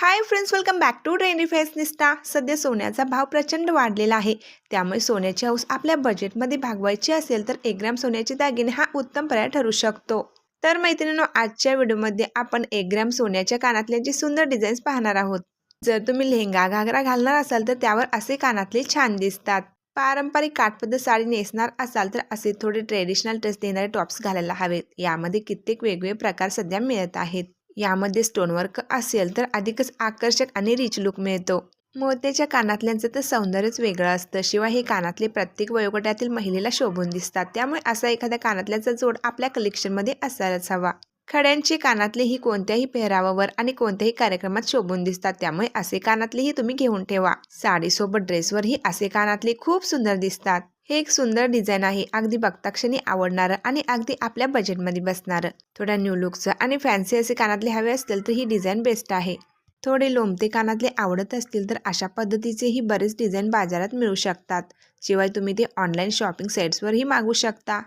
Hi friends welcome back to Trendynista सध्या सोन्याचा भाव प्रचंड वाढलेला आहे. त्यामुळे सोन्याची हौस आपल्या बजेटमध्ये भागवायची असेल तर एक ग्रॅम सोन्याचे दागिने हा उत्तम पर्याय ठरू शकतो. तर मैत्रिणींनो आजच्या व्हिडिओमध्ये आपण एक ग्रॅम सोन्याच्या कानातल्यांची सुंदर डिझाईन्स पाहणार आहोत. जर तुम्ही लेहंगा घागरा घालणार असाल तर त्यावर असे कानातले छान दिसतात. पारंपरिक काठपद्ध साडी नेसणार असाल तर असे थोडे ट्रेडिशनल ड्रेस देणारे टॉप्स घालायला हवेत. यामध्ये कित्येक वेगवेगळे प्रकार सध्या मिळत आहेत. यामध्ये स्टोनवर्क असेल तर अधिकच आकर्षक आणि रिच लुक मिळतो. मोत्याच्या कानातल्यांचं तर सौंदर्यच वेगळं असतं. शिवाय हे कानातले प्रत्येक वयोगटातील महिलेला शोभून दिसतात. त्यामुळे असा एखाद्या कानातल्याचा जोड आपल्या कलेक्शनमध्ये असायलाच हवा. खड्यांची कानातले ही कोणत्याही पेहरावावर आणि कोणत्याही कार्यक्रमात शोभून दिसतात. त्यामुळे असे कानातलेही तुम्ही घेऊन ठेवा. साडीसोबत ड्रेसवरही असे कानातले खूप सुंदर दिसतात. हे एक सुंदर डिझाईन आहे. अगदी बघताक्षणी आवडणारं आणि अगदी आपल्या बजेटमध्ये बसणारं. थोड्या न्यू लुकचं आणि फॅन्सी असे कानातले हवे असतील तर ही डिझाईन बेस्ट आहे. थोडे लोमते कानातले आवडत असतील तर अशा पद्धतीचेही बरेच डिझाईन बाजारात मिळू शकतात. शिवाय तुम्ही ते ऑनलाईन शॉपिंग साईट्सवरही मागू शकता.